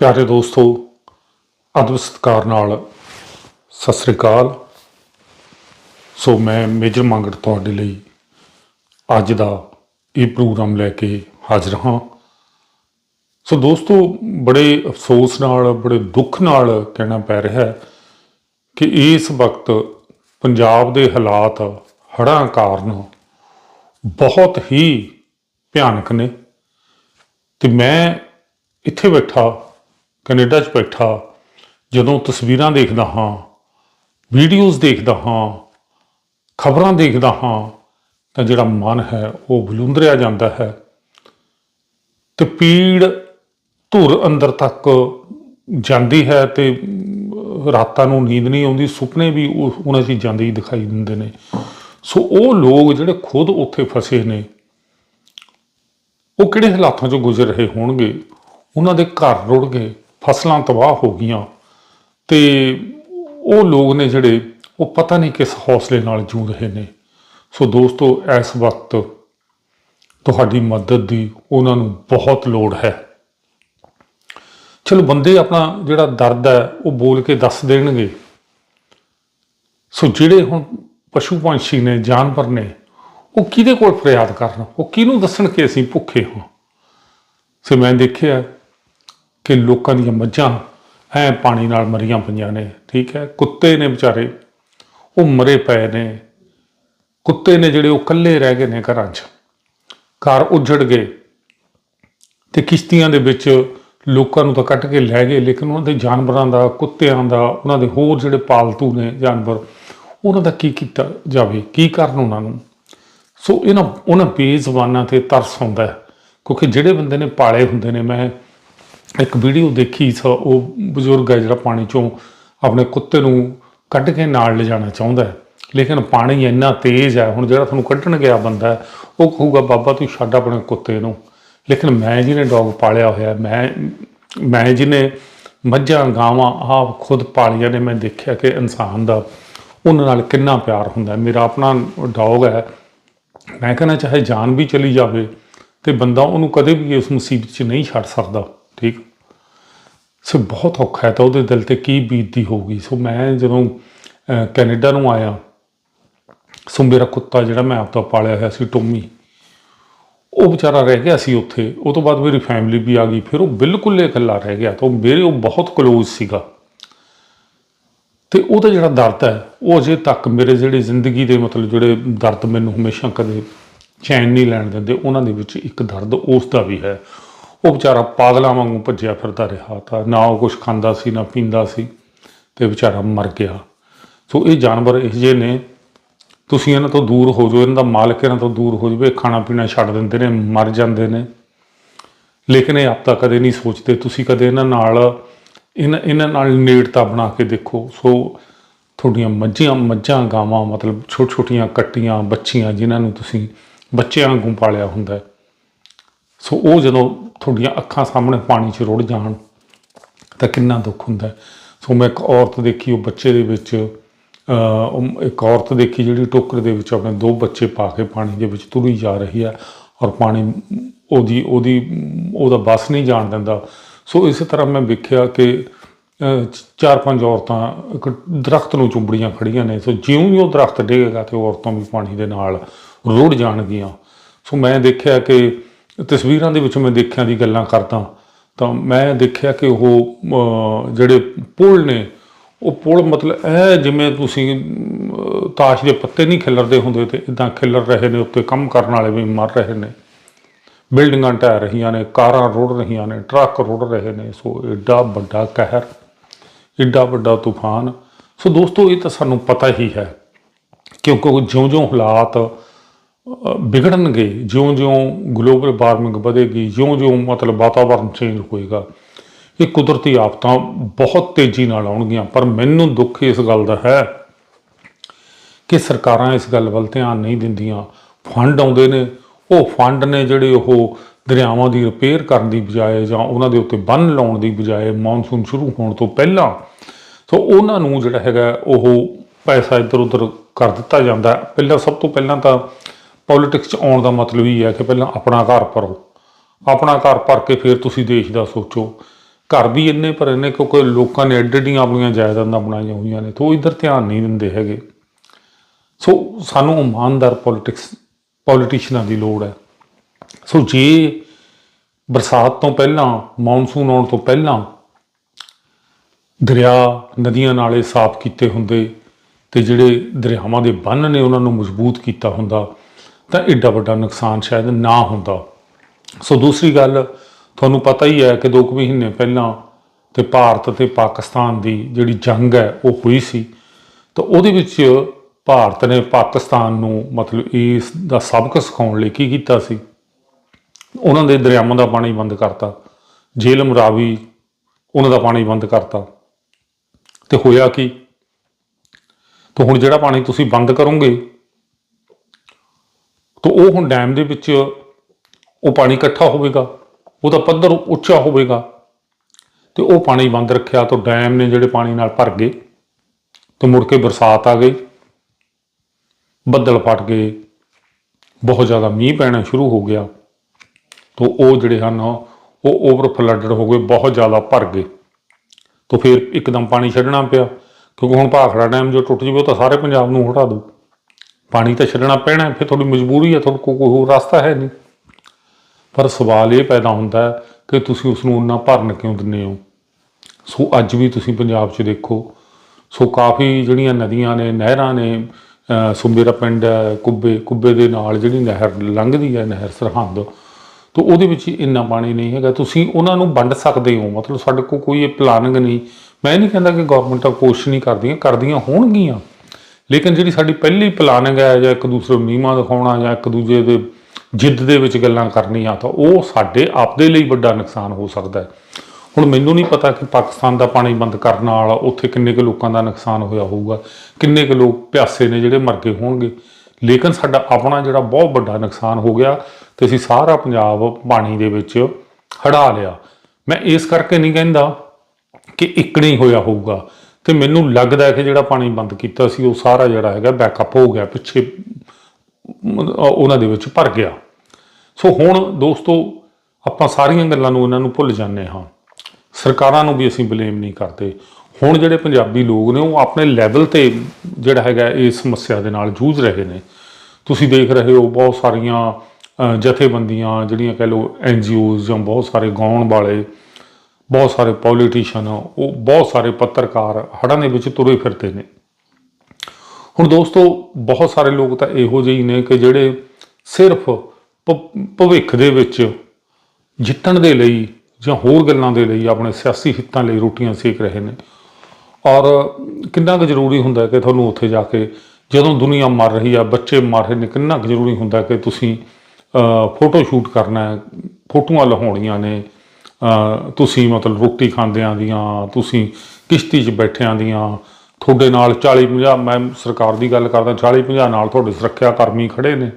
ਪਿਆਰੇ ਦੋਸਤੋ ਅਦਬ ਸਤਿਕਾਰ ਨਾਲ ਸਤਿ ਸ੍ਰੀ ਅਕਾਲ। ਸੋ ਮੈਂ ਮੇਜਰ ਮੰਗੜ ਤੁਹਾਡੇ ਲਈ ਅੱਜ ਦਾ ਇਹ ਪ੍ਰੋਗਰਾਮ ਲੈ ਕੇ ਹਾਜ਼ਰ ਹਾਂ। ਸੋ ਦੋਸਤੋ, ਬੜੇ ਅਫਸੋਸ ਨਾਲ, ਬੜੇ ਦੁੱਖ ਨਾਲ ਕਹਿਣਾ ਪੈ ਰਿਹਾ ਹੈ ਕਿ ਇਸ ਵਕਤ ਪੰਜਾਬ ਦੇ ਹਾਲਾਤ ਹੜ੍ਹਾਂ ਕਾਰਨ ਬਹੁਤ ਹੀ ਭਿਆਨਕ ਨੇ। ਤੇ ਮੈਂ ਇੱਥੇ ਬੈਠਾ ਕੈਨੇਡਾ 'ਚ ਬੈਠਾ, ਜਦੋਂ ਤਸਵੀਰਾਂ ਦੇਖਦਾ ਹਾਂ, ਵੀਡੀਓਜ਼ ਦੇਖਦਾ ਹਾਂ, ਖਬਰਾਂ ਦੇਖਦਾ ਹਾਂ, ਤਾਂ ਜਿਹੜਾ ਮਨ ਹੈ ਉਹ ਬਲੁੰਦਰਿਆ ਜਾਂਦਾ ਹੈ ਤੇ ਪੀੜ ਧੁਰ ਅੰਦਰ ਤੱਕ ਜਾਂਦੀ ਹੈ ਤੇ ਰਾਤਾਂ ਨੂੰ ਨੀਂਦ ਨਹੀਂ ਆਉਂਦੀ, ਸੁਪਨੇ ਵੀ ਉਹਨਾਂ ਚੀਜ਼ਾਂ ਦੇ ਹੀ ਦਿਖਾਈ ਦਿੰਦੇ ਨੇ। ਸੋ ਉਹ ਲੋਕ ਜਿਹੜੇ ਖੁਦ ਉੱਥੇ ਫਸੇ ਨੇ, ਉਹ ਕਿਹੜੇ ਹਾਲਾਤਾਂ ਚੋਂ ਗੁਜ਼ਰ ਰਹੇ ਹੋਣਗੇ? ਉਹਨਾਂ ਦੇ ਘਰ ਰੁੜ ਗਏ। ਫਸਲਾਂ ਤਬਾਹ ਹੋ ਗਈਆਂ। ਤੇ ਉਹ ਲੋਕ ਨੇ ਜਿਹੜੇ, ਉਹ ਪਤਾ ਨਹੀਂ ਕਿਸ ਹੌਸਲੇ ਨਾਲ ਜੂਝ ਰਹੇ ਨੇ। ਸੋ ਦੋਸਤੋ, ਇਸ ਵਕਤ ਤੁਹਾਡੀ ਮਦਦ ਦੀ ਉਹਨਾਂ ਨੂੰ ਬਹੁਤ ਲੋੜ ਹੈ। ਚਲੋ, ਬੰਦੇ ਆਪਣਾ ਜਿਹੜਾ ਦਰਦ ਹੈ, ਉਹ ਬੋਲ ਕੇ ਦੱਸ ਦੇਣਗੇ। ਸੋ ਜਿਹੜੇ ਹੁਣ ਪਸ਼ੂ ਪੰਛੀ ਨੇ, ਜਾਨਵਰ ਨੇ, ਉਹ ਕਿਹਦੇ ਕੋਲ ਫਰਿਆਦ ਕਰਨ? ਉਹ ਕਿਹਨੂੰ ਦੱਸਣ ਕਿ ਅਸੀਂ ਭੁੱਖੇ ਹਾਂ? ਸੋ ਮੈਂ ਦੇਖਿਆ ਕਿ ਲੋਕਾਂ ਦੀਆਂ ਮੱਝਾਂ ਐ ਪਾਣੀ ਨਾਲ ਮਰੀਆਂ ਪਈਆਂ ਨੇ, ਠੀਕ ਹੈ? ਕੁੱਤੇ ਨੇ ਵਿਚਾਰੇ, ਉਹ ਮਰੇ ਪਏ ਨੇ। ਕੁੱਤੇ ਨੇ ਜਿਹੜੇ ਉਹ ਇਕੱਲੇ ਰਹਿ ਗਏ ਨੇ ਘਰਾਂ 'ਚ। ਘਰ ਉੱਜੜ ਗਏ ਤੇ ਕਿਸ਼ਤੀਆਂ ਦੇ ਵਿੱਚ ਲੋਕਾਂ ਨੂੰ ਤਾਂ ਕੱਟ ਕੇ ਲੈ ਗਏ, ਲੇਕਿਨ ਉਹਨਾਂ ਦੇ ਜਾਨਵਰਾਂ ਦਾ, ਕੁੱਤਿਆਂ ਦਾ, ਉਹਨਾਂ ਦੇ ਹੋਰ ਜਿਹੜੇ ਪਾਲਤੂ ਨੇ ਜਾਨਵਰ, ਉਹਨਾਂ ਦਾ ਕੀ ਕੀਤਾ ਜਾਵੇ? ਕੀ ਕਰਨ ਉਹਨਾਂ ਨੂੰ? ਸੋ ਇਹਨਾਂ, ਉਹਨਾਂ ਬੇਜ਼ਬਾਨਾਂ ਤੇ ਤਰਸ ਆਉਂਦਾ ਕਿਉਂਕਿ ਜਿਹੜੇ ਬੰਦੇ ਨੇ ਪਾਲੇ ਹੁੰਦੇ ਨੇ, ਮੈਂ ਇੱਕ ਵੀਡੀਓ ਦੇਖੀ ਸੋ ਉਹ ਬਜ਼ੁਰਗ ਹੈ ਜਿਹੜਾ ਪਾਣੀ ਚੋਂ ਆਪਣੇ ਕੁੱਤੇ ਨੂੰ ਕੱਢ ਕੇ ਨਾਲ ਲਿਜਾਣਾ ਚਾਹੁੰਦਾ ਹੈ। ਲੇਕਿਨ ਪਾਣੀ ਇੰਨਾ ਤੇਜ਼ ਹੈ, ਹੁਣ ਜਿਹੜਾ ਤੁਹਾਨੂੰ ਕੱਢਣ ਗਿਆ ਬੰਦਾ ਉਹ ਕਹੂਗਾ, ਬਾਬਾ, ਤੂੰ ਛੱਡ ਆਪਣੇ ਕੁੱਤੇ ਨੂੰ। ਲੇਕਿਨ ਮੈਂ ਜਿਹਨੇ ਡੌਗ ਪਾਲਿਆ ਹੋਇਆ ਮੈਂ ਮੈਂ ਜਿਹਨੇ ਮੱਝਾਂ, ਗਾਵਾਂ, ਆਪ ਖੁਦ ਪਾਲੀਆਂ ਨੇ, ਮੈਂ ਦੇਖਿਆ ਕਿ ਇਨਸਾਨ ਦਾ ਉਹਨਾਂ ਨਾਲ ਕਿੰਨਾ ਪਿਆਰ ਹੁੰਦਾ ਮੇਰਾ ਆਪਣਾ ਡੌਗ ਹੈ, ਮੈਂ ਕਹਿੰਦਾ, ਚਾਹੇ ਜਾਨ ਵੀ ਚਲੀ ਜਾਵੇ ਤੇ ਬੰਦਾ ਉਹਨੂੰ ਕਦੇ ਵੀ ਇਸ ਮੁਸੀਬਤ 'ਚ ਨਹੀਂ ਛੱਡ ਸਕਦਾ। ਠੀਕ? ਸੋ ਬਹੁਤ ਔਖਾ ਹੈ ਤਾਂ ਉਹਦੇ ਦਿਲ ਤੇ ਕੀ ਬੀਤਦੀ ਹੋਊਗੀ। ਸੋ ਮੈਂ ਜਦੋਂ ਕੈਨੇਡਾ ਨੂੰ ਆਇਆ, ਸੋ ਮੇਰਾ ਕੁੱਤਾ ਜਿਹੜਾ ਮੈਂ ਆਪ ਤੋਂ ਪਾਲਿਆ ਹੋਇਆ ਸੀ, ਟੋਮੀ, ਉਹ ਵਿਚਾਰਾ ਰਹਿ ਗਿਆ ਸੀ ਉੱਥੇ। ਉਹ ਤੋਂ ਬਾਅਦ ਮੇਰੀ ਫੈਮਿਲੀ ਵੀ ਆ ਗਈ। ਫਿਰ ਉਹ ਬਿਲਕੁਲ ਹੀ ਇਕੱਲਾ ਰਹਿ ਗਿਆ ਤਾਂ ਉਹ ਮੇਰੇ, ਉਹ ਬਹੁਤ ਕਲੋਜ਼ ਸੀਗਾ। ਤੇ ਉਹਦਾ ਜਿਹੜਾ ਦਰਦ ਹੈ, ਉਹ ਅਜੇ ਤੱਕ ਮੇਰੇ ਜਿਹੜੇ ਜ਼ਿੰਦਗੀ ਦੇ ਮਤਲਬ ਜਿਹੜੇ ਦਰਦ ਮੈਨੂੰ ਹਮੇਸ਼ਾ ਕਦੇ ਚੈਨ ਨਹੀਂ ਲੈਣ ਦਿੰਦੇ, ਉਹਨਾਂ ਦੇ ਵਿੱਚ ਇੱਕ ਦਰਦ ਉਸ ਦਾ ਵੀ ਹੈ। ਉਹ ਵਿਚਾਰਾ ਪਾਗਲਾਂ ਵਾਂਗੂ ਭੱਜਿਆ ਫਿਰਦਾ ਰਿਹਾ ਤਾਂ ਨਾ ਉਹ ਕੁਝ ਖਾਂਦਾ ਸੀ, ਨਾ ਪੀਂਦਾ ਸੀ ਤੇ ਵਿਚਾਰਾ ਮਰ ਗਿਆ। ਸੋ ਇਹ ਜਾਨਵਰ ਇਹੋ ਜਿਹੇ ਨੇ। ਤੁਸੀਂ ਇਹਨਾਂ ਤੋਂ ਦੂਰ ਹੋ ਜਾਓ, ਇਹਨਾਂ ਦਾ ਮਾਲਕ ਇਹਨਾਂ ਤੋਂ ਦੂਰ ਹੋ ਜਾਵੇ ਖਾਣਾ ਪੀਣਾ ਛੱਡ ਦਿੰਦੇ ਨੇ, ਮਰ ਜਾਂਦੇ ਨੇ। ਲੇਕਿਨ ਇਹ ਆਪ ਤਾਂ ਕਦੇ ਨਹੀਂ ਸੋਚਦੇ, ਤੁਸੀਂ ਕਦੇ ਇਹਨਾਂ ਨਾਲ, ਇਹਨਾਂ ਇਹਨਾਂ ਨਾਲ ਨੇੜਤਾ ਬਣਾ ਕੇ ਦੇਖੋ। ਸੋ ਤੁਹਾਡੀਆਂ ਮੱਝਾਂ ਮੱਝਾਂ ਗਾਵਾਂ, ਮਤਲਬ ਛੋਟ ਛੋਟੀਆਂ ਕੱਟੀਆਂ, ਬੱਚੀਆਂ, ਜਿਨ੍ਹਾਂ ਨੂੰ ਤੁਸੀਂ ਬੱਚਿਆਂ ਵਾਂਗੂ ਪਾਲਿਆ ਹੁੰਦਾ ਹੈ। ਸੋ ਉਹ ਜਦੋਂ ਤੁਹਾਡੀਆਂ ਅੱਖਾਂ ਸਾਹਮਣੇ ਪਾਣੀ 'ਚ ਰੁੜ ਜਾਣ, ਤਾਂ ਕਿੰਨਾ ਦੁੱਖ ਹੁੰਦਾ ਸੋ ਮੈਂ ਇੱਕ ਔਰਤ ਦੇਖੀ, ਉਹ ਬੱਚੇ ਦੇ ਵਿੱਚ ਇੱਕ ਔਰਤ ਦੇਖੀ ਜਿਹੜੀ ਟੋਕਰ ਦੇ ਵਿੱਚ ਆਪਣੇ ਦੋ ਬੱਚੇ ਪਾ ਕੇ ਪਾਣੀ ਦੇ ਵਿੱਚ ਤੁਰੀ ਜਾ ਰਹੀ ਹੈ ਔਰ ਪਾਣੀ ਉਹਦੀ ਉਹਦੀ, ਉਹਦਾ ਬਸ ਨਹੀਂ ਜਾਣ ਦਿੰਦਾ। ਸੋ ਇਸੇ ਤਰ੍ਹਾਂ ਮੈਂ ਵੇਖਿਆ ਕਿ ਚਾਰ ਪੰਜ ਔਰਤਾਂ ਇੱਕ ਦਰਖਤ ਨੂੰ ਚੁੰਬੜੀਆਂ ਖੜੀਆਂ ਨੇ। ਸੋ ਜਿਉਂ ਹੀ ਉਹ ਦਰਖਤ ਡੇਗੇਗਾ ਤੇ ਉਹ ਔਰਤਾਂ ਵੀ ਪਾਣੀ ਦੇ ਨਾਲ ਰੁੜ ਜਾਣਗੀਆਂ। ਸੋ ਮੈਂ ਦੇਖਿਆ ਕਿ ਤਸਵੀਰਾਂ ਦੇ ਵਿੱਚ ਮੈਂ ਦੇਖਿਆ ਦੀ ਗੱਲਾਂ ਕਰਦਾ ਤਾਂ ਮੈਂ ਦੇਖਿਆ ਕਿ ਉਹ ਜਿਹੜੇ ਪੁਲ ਨੇ, ਉਹ ਪੁਲ ਮਤਲਬ ਇਹ ਜਿਵੇਂ ਤੁਸੀਂ ਤਾਸ਼ ਦੇ ਪੱਤੇ ਨਹੀਂ ਖਿਲਰਦੇ ਹੁੰਦੇ ਤੇ ਇਦਾਂ ਖਿਲਰ ਰਹੇ ਨੇ, ਉੱਤੇ ਕੰਮ ਕਰਨ ਵਾਲੇ ਵੀ ਮਰ ਰਹੇ ਨੇ। ਬਿਲਡਿੰਗਾਂ ਢਹਿ ਰਹੀਆਂ ਨੇ, ਕਾਰਾਂ ਰੁੜ ਰਹੀਆਂ ਨੇ, ਟਰੱਕ ਰੁੜ ਰਹੇ ਨੇ, ਸੋ ਐਡਾ ਵੱਡਾ ਕਹਿਰ, ਏਡਾ ਵੱਡਾ ਤੂਫਾਨ। ਸੋ ਦੋਸਤੋ, ਇਹ ਤਾਂ ਸਾਨੂੰ ਪਤਾ ਹੀ ਹੈ, ਕਿਉਂਕਿ ਜਿਉਂ-ਜਿਉਂ ਹਾਲਾਤ ਵਿਗੜਨਗੇ ਜਿਉਂ-ਜਿਉਂ ਗਲੋਬਲ ਵਾਰਮਿੰਗ ਵਧੇਗੀ ਜਿਉਂ-ਜਿਉਂ ਮਤਲਬ ਵਾਤਾਵਰਣ ਚੇਂਜ ਹੋਏਗਾ ਇਹ ਕੁਦਰਤੀ ਆਫਤਾਂ ਬਹੁਤ ਤੇਜ਼ੀ ਨਾਲ ਆਉਣਗੀਆਂ ਪਰ ਮੈਨੂੰ ਦੁੱਖ ਇਸ ਗੱਲ ਦਾ ਹੈ ਕਿ ਸਰਕਾਰਾਂ ਇਸ ਗੱਲ ਵੱਲ ਧਿਆਨ ਨਹੀਂ ਦਿੰਦੀਆਂ ਫੰਡ ਆਉਂਦੇ ਨੇ ਉਹ ਫੰਡ ਨੇ ਜਿਹੜੇ ਉਹ ਦਰਿਆਵਾਂ ਦੀ ਰਿਪੇਅਰ ਕਰਨ ਦੀ ਬਜਾਏ ਜਾਂ ਉਹਨਾਂ ਦੇ ਉੱਤੇ ਬੰਨ ਲਾਉਣ ਦੀ ਬਜਾਏ ਮੌਨਸੂਨ ਸ਼ੁਰੂ ਹੋਣ ਤੋਂ ਪਹਿਲਾਂ ਸੋ ਉਹਨਾਂ ਨੂੰ ਜਿਹੜਾ ਹੈਗਾ ਉਹ ਪੈਸਾ ਇੱਧਰ ਉੱਧਰ ਕਰ ਦਿੱਤਾ ਜਾਂਦਾ ਪਹਿਲਾਂ ਸਭ ਤੋਂ ਪਹਿਲਾਂ ਤਾਂ ਪੋਲਿਟਿਕਸ 'ਚ ਆਉਣ ਦਾ ਮਤਲਬ ਹੀ ਹੈ ਕਿ ਪਹਿਲਾਂ ਆਪਣਾ ਘਰ ਭਰੋ। ਆਪਣਾ ਘਰ ਭਰ ਕੇ ਫਿਰ ਤੁਸੀਂ ਦੇਸ਼ ਦਾ ਸੋਚੋ। ਘਰ ਵੀ ਇੰਨੇ ਭਰੇ ਨੇ ਕਿਉਂਕਿ ਲੋਕਾਂ ਨੇ ਐਡਡੀਆਂ ਆਪਣੀਆਂ ਜਾਇਦਾਦਾਂ ਬਣਾਈਆਂ ਹੋਈਆਂ ਨੇ, ਤੇ ਉਹ ਇਧਰ ਧਿਆਨ ਨਹੀਂ ਦਿੰਦੇ ਹੈਗੇ। ਸੋ ਸਾਨੂੰ ਇਮਾਨਦਾਰ ਪੋਲਿਟਿਕਸ ਪੋਲੀਟੀਸ਼ੀਅਨਾਂ ਦੀ ਲੋੜ ਹੈ। ਸੋ ਜੇ ਬਰਸਾਤ ਤੋਂ ਪਹਿਲਾਂ ਮੌਨਸੂਨ ਆਉਣ ਤੋਂ ਪਹਿਲਾਂ ਦਰਿਆ ਨਦੀਆਂ ਨਾਲੇ ਸਾਫ਼ ਕੀਤੇ ਹੁੰਦੇ ਤੇ ਜਿਹੜੇ ਦਰਿਆਵਾਂ ਦੇ ਬੰਨ ਨੇ ਉਹਨਾਂ ਨੂੰ ਮਜ਼ਬੂਤ ਕੀਤਾ ਹੁੰਦਾ ਤਾਂ ਐਡਾ ਵੱਡਾ ਨੁਕਸਾਨ ਸ਼ਾਇਦ ਨਾ ਹੁੰਦਾ। ਸੋ ਦੂਸਰੀ ਗੱਲ, ਤੁਹਾਨੂੰ ਪਤਾ ਹੀ ਹੈ ਕਿ ਦੋ ਕੁ ਮਹੀਨੇ ਪਹਿਲਾਂ ਤੇ ਭਾਰਤ ਤੇ ਪਾਕਿਸਤਾਨ ਦੀ ਜਿਹੜੀ ਜੰਗ ਹੈ, ਉਹ ਹੋਈ ਸੀ। ਤਾਂ ਉਹਦੇ ਵਿੱਚ ਭਾਰਤ ਨੇ ਪਾਕਿਸਤਾਨ ਨੂੰ ਮਤਲਬ ਇਸ ਦਾ ਸਬਕ ਸਿਖਾਉਣ ਲਈ ਕੀ ਕੀਤਾ ਸੀ? ਉਹਨਾਂ ਦੇ ਦਰਿਆਵਾਂ ਦਾ ਪਾਣੀ ਬੰਦ ਕਰਤਾ ਜੇਲਮ ਰਾਵੀ ਉਹਨਾਂ ਦਾ ਪਾਣੀ ਬੰਦ ਕਰਤਾ। ਤੇ ਹੋਇਆ ਕੀ? ਤਾਂ ਹੁਣ ਜਿਹੜਾ ਪਾਣੀ ਤੁਸੀਂ ਬੰਦ ਕਰੋਗੇ ਤਾਂ ਉਹ ਹੁਣ ਡੈਮ ਦੇ ਵਿੱਚ ਉਹ ਪਾਣੀ ਇਕੱਠਾ ਹੋਵੇਗਾ ਉਹਦਾ ਪੱਧਰ ਉੱਚਾ ਹੋਵੇਗਾ। ਤੇ ਉਹ ਪਾਣੀ ਬੰਦ ਰੱਖਿਆ ਤਾਂ ਡੈਮ ਨੇ ਜਿਹੜੇ ਪਾਣੀ ਨਾਲ ਭਰ ਗਏ, ਤੇ ਮੁੜ ਕੇ ਬਰਸਾਤ ਆ ਗਈ, ਬੱਦਲ ਫਟ ਗਏ, ਬਹੁਤ ਜ਼ਿਆਦਾ ਮੀਂਹ ਪੈਣਾ ਸ਼ੁਰੂ ਹੋ ਗਿਆ। ਤਾਂ ਉਹ ਜਿਹੜੇ ਹਨ, ਉਹ ਓਵਰ ਫਲੱਡਡ ਹੋ ਗਏ, ਬਹੁਤ ਜ਼ਿਆਦਾ ਭਰ ਗਏ। ਤਾਂ ਫਿਰ ਇੱਕਦਮ ਪਾਣੀ ਛੱਡਣਾ ਪਿਆ, ਕਿਉਂਕਿ ਹੁਣ ਭਾਖੜਾ ਡੈਮ ਜੋ ਟੁੱਟ ਜਵੇ ਉਹ ਤਾਂ ਸਾਰੇ ਪੰਜਾਬ ਨੂੰ ਹਟਾ ਦੂ ਪਾਣੀ ਤਾਂ ਛੱਡਣਾ ਪੈਣਾ ਫਿਰ ਤੁਹਾਡੀ ਮਜਬੂਰੀ ਹੈ, ਤੁਹਾਡੇ ਕੋਲ ਕੋਈ ਹੋਰ ਰਸਤਾ ਹੈ ਨਹੀਂ। ਪਰ ਸਵਾਲ ਇਹ ਪੈਦਾ ਹੁੰਦਾ ਕਿ ਤੁਸੀਂ ਉਸ ਨੂੰ ਉਨਾ ਭਰਨ ਕਿਉਂ ਦਿੰਦੇ ਹੋ? ਸੋ ਅੱਜ ਵੀ ਤੁਸੀਂ ਪੰਜਾਬ 'ਚ ਦੇਖੋ, ਸੋ ਕਾਫੀ ਜਿਹੜੀਆਂ ਨਦੀਆਂ ਨੇ, ਨਹਿਰਾਂ ਨੇ, ਅਹ ਸੋ ਮੇਰਾ ਪਿੰਡ ਹੈ, ਕੁੱਬੇ ਕੁੱਬੇ ਦੇ ਨਾਲ ਜਿਹੜੀ ਨਹਿਰ ਲੰਘਦੀ ਹੈ, ਨਹਿਰ ਸਰਹੰਦ, ਤਾਂ ਉਹਦੇ ਵਿੱਚ ਇੰਨਾ ਪਾਣੀ ਨਹੀਂ ਹੈਗਾ। ਤੁਸੀਂ ਉਹਨਾਂ ਨੂੰ ਵੰਡ ਸਕਦੇ ਹੋ, ਮਤਲਬ ਸਾਡੇ ਕੋਲ ਕੋਈ ਇਹ ਪਲਾਨਿੰਗ ਨਹੀਂ। ਮੈਂ ਨਹੀਂ ਕਹਿੰਦਾ ਕਿ ਗਵਰਨਮੈਂਟਾਂ ਕੋਸ਼ਿਸ਼ ਨਹੀਂ ਕਰਦੀਆਂ ਕਰਦੀਆਂ ਹੋਣਗੀਆਂ। ਲੇਕਿਨ ਜਿਹੜੀ ਸਾਡੀ ਪਹਿਲੀ ਪਲਾਨਿੰਗ ਹੈ, ਜਾਂ ਇੱਕ ਦੂਸਰੇ ਨੂੰ ਨੀਮਾ ਦਿਖਾਉਣਾ ਜਾਂ ਇੱਕ ਦੂਜੇ ਦੇ ਜਿੱਦ ਦੇ ਵਿੱਚ ਗੱਲਾਂ ਕਰਨੀਆਂ, ਤਾਂ ਉਹ ਸਾਡੇ ਆਪਦੇ ਲਈ ਵੱਡਾ ਨੁਕਸਾਨ ਹੋ ਸਕਦਾ ਹੈ। ਹੁਣ ਮੈਨੂੰ ਨਹੀਂ ਪਤਾ ਕਿ ਪਾਕਿਸਤਾਨ ਦਾ ਪਾਣੀ ਬੰਦ ਕਰਨ ਨਾਲ ਉੱਥੇ ਕਿੰਨੇ ਕੁ ਲੋਕਾਂ ਦਾ ਨੁਕਸਾਨ ਹੋਇਆ ਹੋਊਗਾ, ਕਿੰਨੇ ਕੁ ਲੋਕ ਪਿਆਸੇ ਨੇ ਜਿਹੜੇ ਮਰ ਗਏ ਹੋਣਗੇ। ਲੇਕਿਨ ਸਾਡਾ ਆਪਣਾ ਜਿਹੜਾ ਬਹੁਤ ਵੱਡਾ ਨੁਕਸਾਨ ਹੋ ਗਿਆ ਤੇ ਅਸੀਂ ਸਾਰਾ ਪੰਜਾਬ ਪਾਣੀ ਦੇ ਵਿੱਚ ਹੜਾ ਲਿਆ। ਮੈਂ ਇਸ ਕਰਕੇ ਨਹੀਂ ਕਹਿੰਦਾ ਕਿ ਇੱਕ ਨਹੀਂ ਹੋਇਆ ਹੋਊਗਾ। ਤੇ ਮੈਨੂੰ ਲੱਗਦਾ ਹੈ ਕਿ ਜਿਹੜਾ ਪਾਣੀ ਬੰਦ ਕੀਤਾ ਸੀ, ਉਹ ਸਾਰਾ ਜਿਹੜਾ ਹੈਗਾ ਬੈਕਅਪ ਹੋ ਗਿਆ, ਪਿੱਛੇ ਉਹਨਾਂ ਦੇ ਵਿੱਚ ਭਰ ਗਿਆ। ਸੋ ਹੁਣ ਦੋਸਤੋ, ਆਪਾਂ ਸਾਰੀਆਂ ਗੱਲਾਂ ਨੂੰ ਇਹਨਾਂ ਨੂੰ ਭੁੱਲ ਜਾਂਦੇ ਹਾਂ। ਸਰਕਾਰਾਂ ਨੂੰ ਵੀ ਅਸੀਂ ਬਲੇਮ ਨਹੀਂ ਕਰਦੇ। ਹੁਣ ਜਿਹੜੇ ਪੰਜਾਬੀ ਲੋਕ ਨੇ, ਉਹ ਆਪਣੇ ਲੈਵਲ ਤੇ ਜਿਹੜਾ ਹੈਗਾ ਇਸ ਸਮੱਸਿਆ ਦੇ ਨਾਲ ਜੂਝ ਰਹੇ ਨੇ। ਤੁਸੀਂ ਦੇਖ ਰਹੇ ਹੋ ਬਹੁਤ ਸਾਰੀਆਂ ਜਥੇਬੰਦੀਆਂ, ਜਿਹੜੀਆਂ ਕਹਿ ਲਓ ਐਨਜੀਓਜ਼ ਜਾਂ ਬਹੁਤ ਸਾਰੇ ਗਾਉਣ ਵਾਲੇ ਬਹੁਤ ਸਾਰੇ ਪੋਲੀਟੀਸ਼ੀਅਨ ਉਹ ਬਹੁਤ ਸਾਰੇ ਪੱਤਰਕਾਰ ਹੜ੍ਹਾਂ ਦੇ ਵਿੱਚ ਤੁਰੇ ਫਿਰਦੇ ਨੇ। ਹੁਣ ਦੋਸਤੋ, ਬਹੁਤ ਸਾਰੇ ਲੋਕ ਤਾਂ ਇਹੋ ਜਿਹੇ ਹੀ ਨੇ ਕਿ ਜਿਹੜੇ ਸਿਰਫ ਭ- ਭਵਿੱਖ ਦੇ ਵਿੱਚ ਜਿੱਤਣ ਦੇ ਲਈ ਜਾਂ ਹੋਰ ਗੱਲਾਂ ਦੇ ਲਈ ਆਪਣੇ ਸਿਆਸੀ ਹਿੱਤਾਂ ਲਈ ਰੋਟੀਆਂ ਸੇਕ ਰਹੇ ਨੇ। ਔਰ ਕਿੰਨਾ ਕੁ ਜ਼ਰੂਰੀ ਹੁੰਦਾ ਕਿ ਤੁਹਾਨੂੰ ਉੱਥੇ ਜਾ ਕੇ ਜਦੋਂ ਦੁਨੀਆ ਮਰ ਰਹੀ ਆ, ਬੱਚੇ ਮਰ ਰਹੇ ਨੇ, ਕਿੰਨਾ ਕੁ ਜ਼ਰੂਰੀ ਹੁੰਦਾ ਕਿ ਤੁਸੀਂ ਫੋਟੋ ਸ਼ੂਟ ਕਰਨਾ ਹੈ, ਫੋਟੋਆਂ ਲਹਾਉਣੀਆਂ ਨੇ ਤੁਸੀਂ ਮਤਲਬ ਰੋਟੀ ਖਾਂਦਿਆਂ ਦੀਆਂ, ਤੁਸੀਂ ਕਿਸ਼ਤੀ 'ਚ ਬੈਠਿਆਂ ਦੀਆਂ, ਤੁਹਾਡੇ ਨਾਲ 40 50 ਮੈਂ ਸਰਕਾਰ ਦੀ ਗੱਲ ਕਰਦਾ 40 50 ਨਾਲ ਤੁਹਾਡੇ ਸੁਰੱਖਿਆ ਕਰਮੀ ਖੜੇ ਨੇ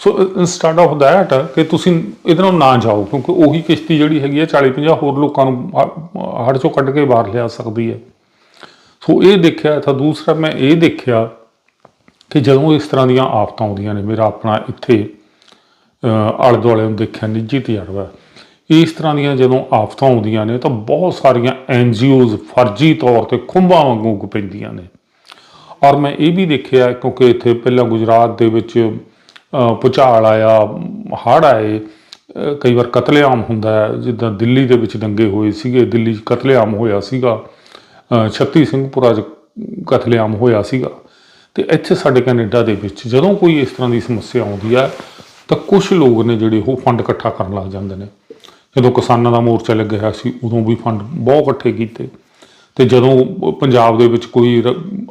ਸੋ ਇੰਸਟੈਡ ਆਫ ਦੈਟ ਕਿ ਤੁਸੀਂ ਇਹਦੇ ਨਾਲ ਨਾ ਜਾਓ, ਕਿਉਂਕਿ ਉਹੀ ਕਿਸ਼ਤੀ ਜਿਹੜੀ ਹੈਗੀ ਹੈ 40 50 ਹੋਰ ਲੋਕਾਂ ਨੂੰ ਹੜ ਚੋਂ ਕੱਢ ਕੇ ਬਾਹਰ ਲਿਆ ਸਕਦੀ ਹੈ ਸੋ ਇਹ ਦੇਖਿਆ, ਤਾਂ ਦੂਸਰਾ ਮੈਂ ਇਹ ਦੇਖਿਆ ਕਿ ਜਦੋਂ ਇਸ ਤਰ੍ਹਾਂ ਦੀਆਂ ਆਫਤਾਂ ਆਉਂਦੀਆਂ ਨੇ, ਮੇਰਾ ਆਪਣਾ ਇੱਥੇ ਆਲੇ ਦੁਆਲੇ ਨੂੰ ਦੇਖਿਆ, ਨਿੱਜੀ ਤਜਰਬਾ ਹੈ। ਇਸ ਤਰ੍ਹਾਂ ਦੀਆਂ ਜਦੋਂ ਆਫਤਾਂ ਆਉਂਦੀਆਂ ਨੇ ਤਾਂ ਬਹੁਤ ਸਾਰੀਆਂ ਐਨਜੀਓਜ਼ ਫਰਜ਼ੀ ਤੌਰ ਤੇ ਖੁੰਬਾਂ ਵਾਂਗੂ ਉੱਗ ਪੈਂਦੀਆਂ ਨੇ। ਔਰ ਮੈਂ ਇਹ ਵੀ ਦੇਖਿਆ ਕਿਉਂਕਿ ਇੱਥੇ ਪਹਿਲਾਂ ਗੁਜਰਾਤ ਦੇ ਵਿੱਚ ਅ, ਭੂਚਾਲ ਆਇਆ ਹੜ੍ਹ ਆਏ ਕਈ ਵਾਰ ਕਤਲੇਆਮ ਹੁੰਦਾ ਹੈ ਜਿੱਦਾਂ ਦਿੱਲੀ ਦੇ ਵਿੱਚ ਦੰਗੇ ਹੋਏ ਸੀਗੇ ਦਿੱਲੀ 'ਚ ਕਤਲੇਆਮ ਹੋਇਆ ਸੀਗਾ ਅ, ਛੱਤੀ ਸਿੰਘਪੁਰਾ 'ਚ ਕਤਲੇਆਮ ਹੋਇਆ ਸੀਗਾ। ਤੇ ਇੱਥੇ ਸਾਡੇ ਕੈਨੇਡਾ ਦੇ ਵਿੱਚ ਜਦੋਂ ਕੋਈ ਇਸ ਤਰ੍ਹਾਂ ਦੀ ਸਮੱਸਿਆ ਆਉਂਦੀ ਹੈ ਤਾਂ ਕੁਝ ਲੋਕ ਨੇ ਜਿਹੜੇ ਉਹ ਫੰਡ ਇਕੱਠਾ ਕਰਨ ਲੱਗ ਜਾਂਦੇ ਨੇ। ਜਦੋਂ ਕਿਸਾਨਾਂ ਦਾ ਮੋਰਚਾ ਲੱਗਿਆ ਹੋਇਆ ਸੀ, ਉਦੋਂ ਵੀ ਫੰਡ ਬਹੁਤ ਇਕੱਠੇ ਕੀਤੇ। ਤੇ ਜਦੋਂ ਪੰਜਾਬ ਦੇ ਵਿੱਚ ਕੋਈ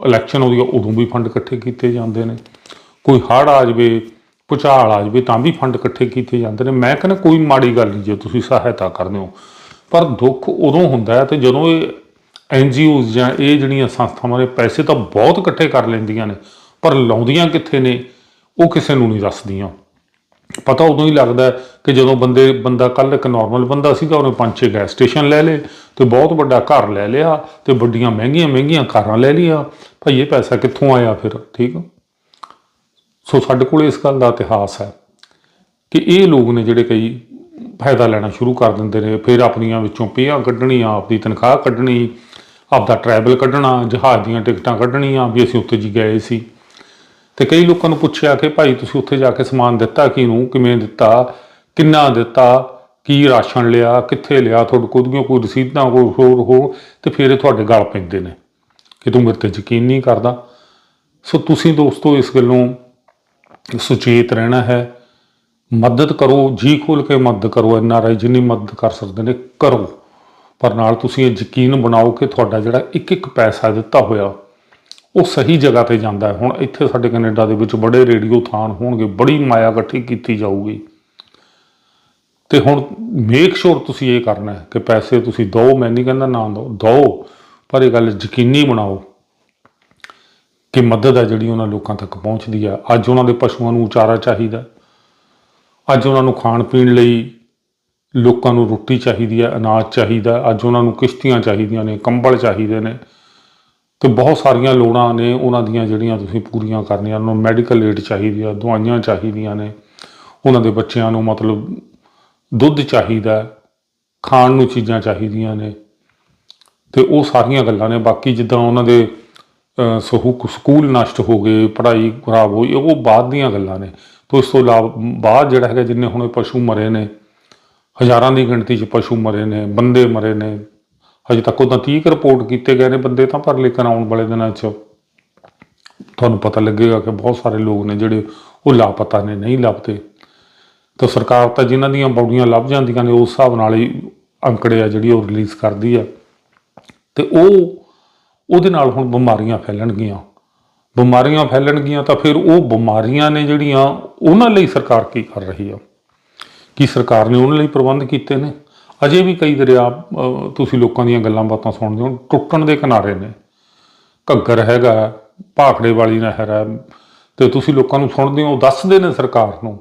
ਇਲੈਕਸ਼ਨ ਆਉਂਦੀ ਆ, ਉਦੋਂ ਵੀ ਫੰਡ ਇਕੱਠੇ ਕੀਤੇ ਜਾਂਦੇ ਨੇ। ਕੋਈ ਹੜ੍ਹ ਆ ਜਾਵੇ, ਭੁਚਾਲ ਆ ਜਾਵੇ, ਤਾਂ ਵੀ ਫੰਡ ਇਕੱਠੇ ਕੀਤੇ ਜਾਂਦੇ ਨੇ। ਮੈਂ ਕਹਿੰਦਾ ਕੋਈ ਮਾੜੀ ਗੱਲ ਨਹੀਂ, ਜੇ ਤੁਸੀਂ ਸਹਾਇਤਾ ਕਰਦੇ ਹੋ। ਪਰ ਦੁੱਖ ਉਦੋਂ ਹੁੰਦਾ ਹੈ ਤੇ ਜਦੋਂ ਇਹ ਐਨਜੀਓਜ਼ ਜਾਂ ਇਹ ਜਿਹੜੀਆਂ ਸੰਸਥਾਵਾਂ ਨੇ, ਪੈਸੇ ਤਾਂ ਬਹੁਤ ਇਕੱਠੇ ਕਰ ਲੈਂਦੀਆਂ ਨੇ, ਪਰ ਲਾਉਂਦੀਆਂ ਕਿੱਥੇ ਨੇ, ਉਹ ਕਿਸੇ ਨੂੰ ਨਹੀਂ ਦੱਸਦੀਆਂ। ਪਤਾ ਉਦੋਂ ਹੀ ਲੱਗਦਾ ਕਿ ਜਦੋਂ ਬੰਦੇ, ਬੰਦਾ ਕੱਲ ਇੱਕ ਨਾਰਮਲ ਬੰਦਾ ਸੀਗਾ, ਉਹਨੇ ਪੰਜ ਛੇ ਗੈਸ ਸਟੇਸ਼ਨ ਲੈ ਲਏ ਤੇ ਬਹੁਤ ਵੱਡਾ ਘਰ ਲੈ ਲਿਆ ਤੇ ਵੱਡੀਆਂ ਮਹਿੰਗੀਆਂ ਮਹਿੰਗੀਆਂ ਕਾਰਾਂ ਲੈ ਲਈਆਂ। ਭਾਈ ਇਹ ਪੈਸਾ ਕਿੱਥੋਂ ਆਇਆ ਫਿਰ? ਠੀਕ ਸੋ ਸਾਡੇ ਕੋਲ ਇਸ ਗੱਲ ਦਾ ਇਤਿਹਾਸ ਹੈ ਕਿ ਇਹ ਲੋਕ ਨੇ ਜਿਹੜੇ ਕਈ ਫਾਇਦਾ ਲੈਣਾ ਸ਼ੁਰੂ ਕਰ ਦਿੰਦੇ ਨੇ, ਫਿਰ ਆਪਣੀਆਂ ਵਿੱਚੋਂ ਪੇਆਂ ਕੱਢਣੀਆਂ ਆਪਦੀ ਤਨਖਾਹ ਕੱਢਣੀ, ਆਪਦਾ ਟਰੈਵਲ ਕੱਢਣਾ, ਜਹਾਜ਼ ਦੀਆਂ ਟਿਕਟਾਂ ਕੱਢਣੀਆਂ, ਵੀ ਅਸੀਂ ਉੱਥੇ ਜੀ ਗਏ ਸੀ। ਤੇ ਕਈ ਲੋਕਾਂ ਨੂੰ ਪੁੱਛਿਆ ਕਿ ਭਾਈ ਤੁਸੀਂ ਉੱਥੇ ਜਾ ਕੇ ਸਮਾਨ ਦਿੱਤਾ ਕਿਹਨੂੰ, ਕਿਵੇਂ ਦਿੱਤਾ, ਕਿੰਨਾ ਦਿੱਤਾ, ਕੀ ਰਾਸ਼ਨ ਲਿਆ, ਕਿੱਥੇ ਲਿਆ, ਤੁਹਾਡੇ ਕੋਲ ਦੀਆਂ ਕੋਈ ਰਸੀਦਾਂ, ਕੋਈ ਹੋਰ ਹੋ ਤੇ ਫਿਰ ਇਹ ਤੁਹਾਡੇ ਗਲ ਪੈਂਦੇ ਨੇ ਕਿ ਤੂੰ ਮੇਰੇ ਤੇ ਯਕੀਨ ਨਹੀਂ ਕਰਦਾ। ਸੋ ਤੁਸੀਂ ਦੋਸਤੋ, ਇਸ ਗੱਲੋਂ ਸੁਚੇਤ ਰਹਿਣਾ ਹੈ। ਮਦਦ ਕਰੋ, ਜੀ ਖੋਲ ਕੇ ਮਦਦ ਕਰੋ, ਐਨ ਆਰ ਆਈ ਜਿੰਨੀ ਮਦਦ ਕਰ ਸਕਦੇ ਨੇ, ਕਰੋ। ਪਰ ਨਾਲ ਤੁਸੀਂ ਇਹ ਯਕੀਨ ਬਣਾਓ ਕਿ ਤੁਹਾਡਾ ਜਿਹੜਾ ਇੱਕ ਇੱਕ ਪੈਸਾ ਦਿੱਤਾ ਹੋਇਆ ਉਹ ਸਹੀ ਜਗ੍ਹਾ ਤੇ ਜਾਂਦਾ ਹੈ। ਹੁਣ ਇੱਥੇ ਸਾਡੇ ਕੈਨੇਡਾ ਦੇ ਵਿੱਚ ਬੜੇ ਰੇਡੀਓ ਥਾਨ ਹੋਣਗੇ, ਬੜੀ ਮਾਇਆ ਇਕੱਠੀ ਕੀਤੀ ਜਾਊਗੀ। ਤੇ ਹੁਣ ਮੇਕ ਸ਼ੋਰ ਤੁਸੀਂ ਇਹ ਕਰਨਾ ਹੈ ਕਿ ਪੈਸੇ ਤੁਸੀਂ ਦਿਓ, ਮੈਂ ਨਹੀਂ ਕਹਿੰਦਾ ਨਾ ਦਿਓ ਦਿਓ, ਪਰ ਇਹ ਗੱਲ ਯਕੀਨੀ ਬਣਾਓ ਕਿ ਮਦਦ ਹੈ ਜਿਹੜੀ ਉਹਨਾਂ ਲੋਕਾਂ ਤੱਕ ਪਹੁੰਚਦੀ ਹੈ। ਅੱਜ ਉਹਨਾਂ ਦੇ ਪਸ਼ੂਆਂ ਨੂੰ ਚਾਰਾ ਚਾਹੀਦਾ ਅੱਜ ਉਹਨਾਂ ਨੂੰ ਖਾਣ ਪੀਣ ਲਈ ਲੋਕਾਂ ਨੂੰ ਰੋਟੀ ਚਾਹੀਦੀ ਹੈ, ਅਨਾਜ ਚਾਹੀਦਾ ਅੱਜ ਉਹਨਾਂ ਨੂੰ ਕਿਸ਼ਤੀਆਂ ਚਾਹੀਦੀਆਂ ਨੇ, ਕੰਬਲ ਚਾਹੀਦੇ ਨੇ। ਤੇ ਬਹੁਤ ਸਾਰੀਆਂ ਲੋੜਾਂ ਨੇ ਉਹਨਾਂ ਦੀਆਂ ਜਿਹੜੀਆਂ ਤੁਸੀਂ ਪੂਰੀਆਂ ਕਰਨੀਆਂ ਉਹਨਾਂ ਨੂੰ ਮੈਡੀਕਲ ਏਡ ਚਾਹੀਦੀ ਆ, ਦਵਾਈਆਂ ਚਾਹੀਦੀਆਂ ਨੇ। ਉਹਨਾਂ ਦੇ ਬੱਚਿਆਂ ਨੂੰ ਮਤਲਬ ਦੁੱਧ ਚਾਹੀਦਾ ਖਾਣ ਨੂੰ ਚੀਜ਼ਾਂ ਚਾਹੀਦੀਆਂ ਨੇ। ਤੇ ਉਹ ਸਾਰੀਆਂ ਗੱਲਾਂ ਨੇ। ਬਾਕੀ ਜਿੱਦਾਂ ਉਹਨਾਂ ਦੇ ਸਹੂਕ ਸਕੂਲ ਨਸ਼ਟ ਹੋ ਗਏ, ਪੜ੍ਹਾਈ ਖਰਾਬ ਹੋਈ, ਉਹ ਬਾਅਦ ਦੀਆਂ ਗੱਲਾਂ ਨੇ। ਤੋਂ ਇਸ ਤੋਂ ਇਲਾਵਾ ਬਾਅਦ ਜਿਹੜਾ ਹੈਗਾ, ਜਿੰਨੇ ਹੁਣ ਪਸ਼ੂ ਮਰੇ ਨੇ, ਹਜ਼ਾਰਾਂ ਦੀ ਗਿਣਤੀ 'ਚ ਪਸ਼ੂ ਮਰੇ ਨੇ, ਬੰਦੇ ਮਰੇ ਨੇ ਹਜੇ ਤੱਕ ਉਹਦਾ 30 ਰਿਪੋਰਟ ਕੀਤੇ ਗਏ ਨੇ ਬੰਦੇ ਤਾਂ ਪਰ ਲੇਕਿਨ ਆਉਣ ਵਾਲੇ ਦਿਨਾਂ 'ਚ ਤੁਹਾਨੂੰ ਪਤਾ ਲੱਗੇਗਾ ਕਿ ਬਹੁਤ ਸਾਰੇ ਲੋਕ ਨੇ ਜਿਹੜੇ ਉਹ ਲਾਪਤਾ ਨੇ, ਨਹੀਂ ਲੱਭਦੇ। ਤਾਂ ਸਰਕਾਰ ਤਾਂ ਜਿਨ੍ਹਾਂ ਦੀਆਂ ਬੌਡੀਆਂ ਲੱਭ ਜਾਂਦੀਆਂ ਨੇ, ਉਸ ਹਿਸਾਬ ਨਾਲ ਹੀ ਅੰਕੜੇ ਆ ਜਿਹੜੀ ਉਹ ਰਿਲੀਜ਼ ਕਰਦੀ ਆ। ਤੇ ਉਹ ਉਹਦੇ ਨਾਲ ਹੁਣ ਬਿਮਾਰੀਆਂ ਫੈਲਣਗੀਆਂ। ਬਿਮਾਰੀਆਂ ਫੈਲਣਗੀਆਂ ਤਾਂ ਫਿਰ ਉਹ ਬਿਮਾਰੀਆਂ ਨੇ ਜਿਹੜੀਆਂ ਉਹਨਾਂ ਲਈ ਸਰਕਾਰ ਕੀ ਕਰ ਰਹੀ ਆ? ਕੀ ਸਰਕਾਰ ਨੇ ਉਹਨਾਂ ਲਈ ਪ੍ਰਬੰਧ ਕੀਤੇ ਨੇ? ਅਜੇ ਵੀ ਕਈ ਦਰਿਆ ਤੁਸੀਂ ਲੋਕਾਂ ਦੀਆਂ ਗੱਲਾਂ ਬਾਤਾਂ ਸੁਣਦੇ ਹੋ, ਟੁੱਟਣ ਦੇ ਕਿਨਾਰੇ ਨੇ। ਘੱਗਰ ਹੈਗਾ, ਭਾਖੜੇ ਵਾਲੀ ਨਹਿਰ ਹੈ, ਤੇ ਤੁਸੀਂ ਲੋਕਾਂ ਨੂੰ ਸੁਣਦੇ ਹੋ, ਦੱਸਦੇ ਨੇ ਸਰਕਾਰ ਨੂੰ।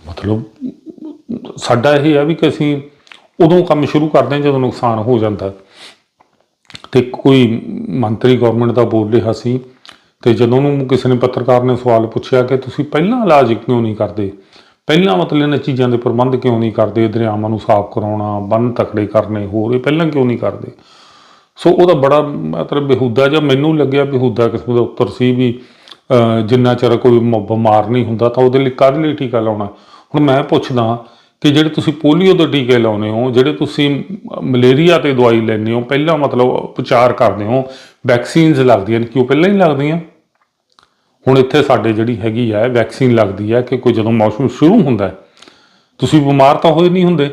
ਮਤਲਬ, ਸਾਡਾ ਇਹ ਹੈ ਵੀ ਕਿ ਅਸੀਂ ਉਦੋਂ ਕੰਮ ਸ਼ੁਰੂ ਕਰਦੇ ਹਾਂ ਜਦੋਂ ਨੁਕਸਾਨ ਹੋ ਜਾਂਦਾ ਹੈ। ਤੇ ਕੋਈ ਮੰਤਰੀ ਗਵਰਨਮੈਂਟ ਦਾ ਬੋਲ ਰਿਹਾ ਸੀ, ਤੇ ਜਦੋਂ ਉਹਨੂੰ ਕਿਸੇ ਨੇ ਪੱਤਰਕਾਰ ਨੇ ਸਵਾਲ ਪੁੱਛਿਆ ਕਿ ਤੁਸੀਂ ਪਹਿਲਾਂ ਇਲਾਜ ਕਿਉਂ ਨਹੀਂ ਕਰਦੇ? ਪਹਿਲਾਂ ਮਤਲਬ ਇਹਨਾਂ ਚੀਜ਼ਾਂ ਦੇ ਪ੍ਰਬੰਧ ਕਿਉਂ ਨਹੀਂ ਕਰਦੇ? ਦਰਿਆਵਾਂ ਨੂੰ ਸਾਫ਼ ਕਰਾਉਣਾ, ਬੰਨ ਤਕੜੇ ਕਰਨੇ, ਹੋਰ ਇਹ ਪਹਿਲਾਂ ਕਿਉਂ ਨਹੀਂ ਕਰਦੇ? ਸੋ ਉਹਦਾ ਬੜਾ ਮਤਲਬ ਬੇਹੂਦਾ ਜਿਹਾ ਮੈਨੂੰ ਲੱਗਿਆ ਬੇਹੂਦਾ ਕਿਸਮ ਦਾ ਉੱਤਰ ਸੀ ਵੀ ਜਿੰਨਾ ਚਿਰ ਕੋਈ ਮ- ਬਿਮਾਰ ਨਹੀਂ ਹੁੰਦਾ ਤਾਂ ਉਹਦੇ ਲਈ ਕਾਹਦੇ ਲਈ ਟੀਕਾ ਲਾਉਣਾ? ਹੁਣ ਮੈਂ ਪੁੱਛਦਾ ਕਿ ਜਿਹੜੇ ਤੁਸੀਂ ਪੋਲੀਓ ਦੇ ਟੀਕੇ ਲਾਉਨੇ ਹੋ, ਜਿਹੜੇ ਤੁਸੀਂ ਮਲੇਰੀਆ ਤੇ ਦਵਾਈ ਲੈਂਦੇ ਹੋ, ਪਹਿਲਾਂ ਮਤਲਬ ਉਪਚਾਰ ਕਰਦੇ ਹੋ, ਵੈਕਸੀਨਸ ਲੱਗਦੀਆਂ ਨੇ ਕਿਉਂ ਪਹਿਲਾਂ ਹੀ ਲੱਗਦੀਆਂ? ਹੁਣ ਇੱਥੇ ਸਾਡੇ ਜਿਹੜੀ ਹੈਗੀ ਹੈ ਵੈਕਸੀਨ ਲੱਗਦੀ ਹੈ ਕਿ ਕੋਈ ਜਦੋਂ ਮੌਸਮ ਸ਼ੁਰੂ ਹੁੰਦਾ ਹੈ, ਤੁਸੀਂ ਬਿਮਾਰ ਤਾਂ ਹੋਏ ਨਹੀਂ ਹੁੰਦੇ,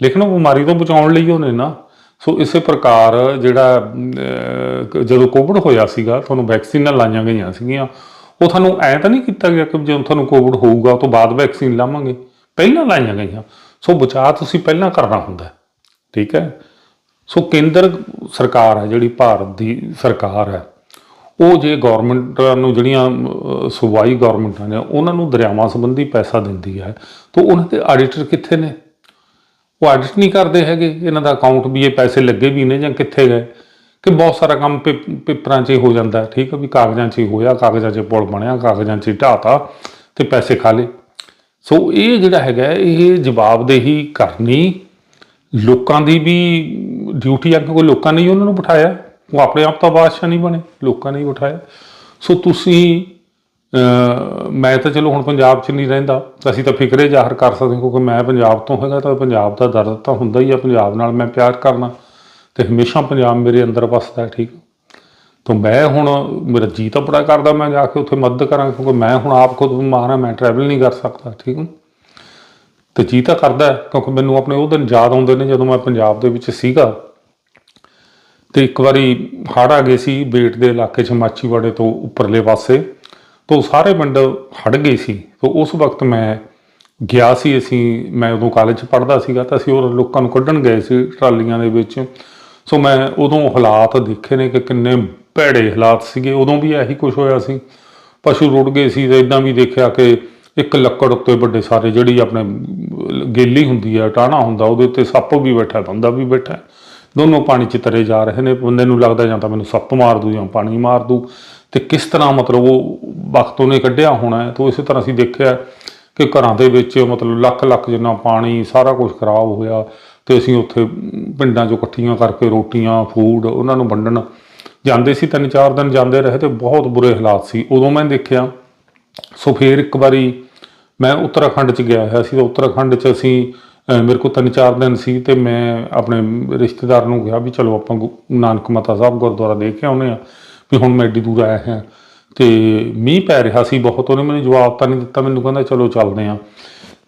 ਲੇਕਿਨ ਉਹ ਬਿਮਾਰੀ ਤੋਂ ਬਚਾਉਣ ਲਈ ਉਹਨੇ ਨਾ, ਸੋ ਇਸੇ ਪ੍ਰਕਾਰ ਜਿਹੜਾ ਜਦੋਂ ਕੋਵਿਡ ਹੋਇਆ ਸੀਗਾ, ਤੁਹਾਨੂੰ ਵੈਕਸੀਨਾਂ ਲਾਈਆਂ ਗਈਆਂ ਸੀਗੀਆਂ, ਉਹ ਤੁਹਾਨੂੰ ਐ ਤਾਂ ਨਹੀਂ ਕੀਤਾ ਗਿਆ ਕਿ ਜਦੋਂ ਤੁਹਾਨੂੰ ਕੋਵਿਡ ਹੋਊਗਾ, ਉਹ ਤੋਂ ਬਾਅਦ ਵੈਕਸੀਨ ਲਾਵਾਂਗੇ, ਪਹਿਲਾਂ ਲਾਈਆਂ ਗਈਆਂ, ਸੋ ਬਚਾਅ ਤੁਸੀਂ ਪਹਿਲਾਂ ਕਰਨਾ ਹੁੰਦਾ ਠੀਕ ਹੈ? ਸੋ ਕੇਂਦਰ ਸਰਕਾਰ ਹੈ, ਜਿਹੜੀ ਭਾਰਤ ਦੀ ਸਰਕਾਰ ਹੈ ਉਹ ਜੇ ਗਵਰਨਮੈਂਟ ਨੂੰ ਜਿਹੜੀਆਂ ਸੂਬਾਈ ਗਵਰਨਮੈਂਟਾਂ ਨੇ, ਉਹਨਾਂ ਨੂੰ ਦਰਿਆਵਾਂ ਸੰਬੰਧੀ ਪੈਸਾ ਦਿੰਦੀ ਹੈ, ਤਾਂ ਉਹਨਾਂ ਦੇ ਆਡੀਟਰ ਕਿੱਥੇ ਨੇ? ਉਹ ਆਡਿਟ ਨਹੀਂ ਕਰਦੇ ਹੈਗੇ, ਇਹਨਾਂ ਦਾ ਅਕਾਊਂਟ ਵੀ ਇਹ ਪੈਸੇ ਲੱਗੇ ਵੀ ਨੇ ਜਾਂ ਕਿੱਥੇ ਗਏ? ਕਿ ਬਹੁਤ ਸਾਰਾ ਕੰਮ ਪੇ- ਪੇਪਰਾਂ 'ਚ ਹੀ ਹੋ ਜਾਂਦਾ ਠੀਕ ਹੈ ਵੀ ਕਾਗਜ਼ਾਂ 'ਚ ਹੀ ਹੋਇਆ, ਕਾਗਜ਼ਾਂ 'ਚ ਪੁਲ ਬਣਿਆ, ਕਾਗਜ਼ਾਂ 'ਚ ਹੀ ਢਾਤਾ ਤੇ ਪੈਸੇ ਖਾ ਲਏ। ਸੋ ਇਹ ਜਿਹੜਾ ਹੈਗਾ, ਇਹ ਜਵਾਬਦੇਹੀ ਕਰਨੀ ਲੋਕਾਂ ਦੀ ਵੀ ਡਿਊਟੀ ਆ, ਕਿਉਂਕਿ ਲੋਕਾਂ ਨੇ ਹੀ ਉਹਨਾਂ ਨੂੰ ਬਿਠਾਇਆ। ਉਹ ਆਪਣੇ ਆਪ ਤਾਂ ਬਾਦਸ਼ਾਹ ਨਹੀਂ ਬਣੇ, ਲੋਕਾਂ ਨੇ ਹੀ ਬਿਠਾਇਆ। ਸੋ ਤੁਸੀਂ ਮੈਂ ਤਾਂ ਚਲੋ ਹੁਣ ਪੰਜਾਬ 'ਚ ਨਹੀਂ ਰਹਿੰਦਾ ਅਸੀਂ ਤਾਂ ਫਿਕਰੇ ਜ਼ਾਹਰ ਕਰ ਸਕਦੇ ਕਿਉਂਕਿ ਮੈਂ ਪੰਜਾਬ ਤੋਂ ਹੈਗਾ, ਤਾਂ ਪੰਜਾਬ ਦਾ ਦਰਦ ਤਾਂ ਹੁੰਦਾ ਹੀ ਆ, ਪੰਜਾਬ ਨਾਲ ਮੈਂ ਪਿਆਰ ਕਰਨਾ, ਤੇ ਹਮੇਸ਼ਾ ਪੰਜਾਬ ਮੇਰੇ ਅੰਦਰ ਵਸਦਾ ਠੀਕ? ਤਾਂ ਮੈਂ ਹੁਣ, ਮੇਰਾ ਜੀ ਤਾਂ ਬੜਾ ਕਰਦਾ ਮੈਂ ਜਾ ਕੇ ਉੱਥੇ ਮਦਦ ਕਰਾਂ, ਕਿਉਂਕਿ ਮੈਂ ਹੁਣ ਆਪ ਖੁਦ ਬਿਮਾਰ ਹਾਂ, ਮੈਂ ਟਰੈਵਲ ਨਹੀਂ ਕਰ ਸਕਦਾ, ਠੀਕ? ਹੈ ਤੇ ਜੀ ਤਾਂ ਕਰਦਾ, ਕਿਉਂਕਿ ਮੈਨੂੰ ਆਪਣੇ ਉਹ ਦਿਨ ਯਾਦ ਆਉਂਦੇ ਨੇ ਜਦੋਂ ਮੈਂ ਪੰਜਾਬ ਦੇ ਵਿੱਚ ਸੀਗਾ। ਤੇ ਇੱਕ ਵਾਰੀ ਹੜ੍ਹ ਆ ਗਏ ਸੀ, ਬੇਟ ਦੇ ਇਲਾਕੇ 'ਚ ਮਾਚੀਵਾੜੇ ਤੋਂ ਉੱਪਰਲੇ ਪਾਸੇ, ਤੋਂ ਸਾਰੇ ਪਿੰਡ ਹੜ੍ਹ ਗਏ ਸੀ। ਤੋਂ ਉਸ ਵਕਤ ਮੈਂ ਗਿਆ ਸੀ, ਅਸੀਂ, ਮੈਂ ਉਦੋਂ ਕਾਲਜ 'ਚ ਪੜ੍ਹਦਾ ਸੀਗਾ, ਤਾਂ ਅਸੀਂ ਉਹ ਲੋਕਾਂ ਨੂੰ ਕੱਢਣ ਗਏ ਸੀ ਟਰਾਲੀਆਂ ਦੇ ਵਿੱਚ। ਸੋ ਮੈਂ ਉਦੋਂ ਹਾਲਾਤ ਦੇਖੇ ਨੇ ਕਿ ਕਿੰਨੇ ਭੈੜੇ ਹਾਲਾਤ ਸੀਗੇ। ਉਦੋਂ ਵੀ ਇਹੀ ਕੁਝ ਹੋਇਆ ਸੀ। ਪਸ਼ੂ ਰੁੜ ਗਏ ਸੀ ਤੇ ਇਦਾਂ ਵੀ ਦੇਖਿਆ ਕਿ ਇੱਕ ਲੱਕੜ ਉੱਤੇ ਵੱਡੇ ਸਾਰੇ ਜਿਹੜੀ ਆਪਣੇ ਗੇਲੀ ਹੁੰਦੀ ਹੈ ਟਾਣਾ ਹੁੰਦਾ, ਉਹਦੇ ਉੱਤੇ ਸੱਪ ਵੀ ਬੈਠਾ, ਬੰਦਾ ਵੀ ਬੈਠਾ। ਦੋਨੋਂ ਪਾਣੀ 'ਚ ਤਰੇ ਜਾ ਰਹੇ ਨੇ। ਬੰਦੇ ਨੂੰ ਲੱਗਦਾ ਜਾਂ ਤਾਂ ਮੈਨੂੰ ਸੱਪ ਮਾਰ ਦੂ ਜਾਂ ਪਾਣੀ ਮਾਰ ਦੂ। ਤੇ ਕਿਸ ਤਰ੍ਹਾਂ ਮਤਲਬ ਉਹ ਵਕਤ ਉਹਨੇ ਕੱਢਿਆ ਹੋਣਾ ਹੈ? ਤਾਂ ਇਸੇ ਤਰ੍ਹਾਂ ਅਸੀਂ ਦੇਖਿਆ ਕਿ ਘਰਾਂ ਦੇ ਵਿੱਚ ਮਤਲਬ ਲੱਖ ਲੱਖ ਜਿੰਨਾ ਪਾਣੀ, ਸਾਰਾ ਕੁਝ ਖਰਾਬ ਹੋਇਆ ਤੇ ਅਸੀਂ ਉੱਥੇ ਪਿੰਡਾਂ 'ਚੋਂ ਇਕੱਠੀਆਂ ਕਰਕੇ ਰੋਟੀਆਂ, ਫੂਡ ਉਹਨਾਂ ਨੂੰ ਵੰਡਣ। ਜਾਂਦੇ ਸੀ ਤਿੰਨ ਚਾਰ ਦਿਨ ਜਾਂਦੇ ਰਹੇ ਤੇ ਬਹੁਤ ਬੁਰੇ ਹਾਲਾਤ ਸੀ। ਉਦੋਂ ਮੈਂ ਦੇਖਿਆ, ਸੋ ਫਿਰ ਇੱਕ ਵਾਰੀ ਮੈਂ ਉੱਤਰਾਖੰਡ ਚ ਗਿਆ ਹੋਇਆ ਸੀ। ਤੇ ਉੱਤਰਾਖੰਡ ਚ ਅਸੀਂ ਮੇਰੇ ਕੋਲ ਤਿੰਨ ਚਾਰ ਦਿਨ ਸੀ ਤੇ ਮੈਂ ਆਪਣੇ ਰਿਸ਼ਤੇਦਾਰ ਨੂੰ ਕਿਹਾ ਵੀ ਚਲੋ ਆਪਾਂ ਗੁ- ਨਾਨਕ ਮਤਾ ਸਾਹਿਬ ਗੁਰਦੁਆਰਾ ਦੇਖ ਕੇ ਆਉਨੇ ਆ ਵੀ ਹੁਣ ਮੈਂ ਐਡੀ ਦੂਰ ਆਇਆ ਹਾਂ। ਤੇ ਮੀਂਹ ਪੈ ਰਿਹਾ ਸੀ ਬਹੁਤ ਉਹਨੇ ਮੈਨੂੰ ਜਵਾਬ ਤਾਂ ਨਹੀਂ ਦਿੱਤਾ ਮੈਨੂੰ ਕਹਿੰਦਾ ਚਲੋ ਚੱਲਦੇ ਆ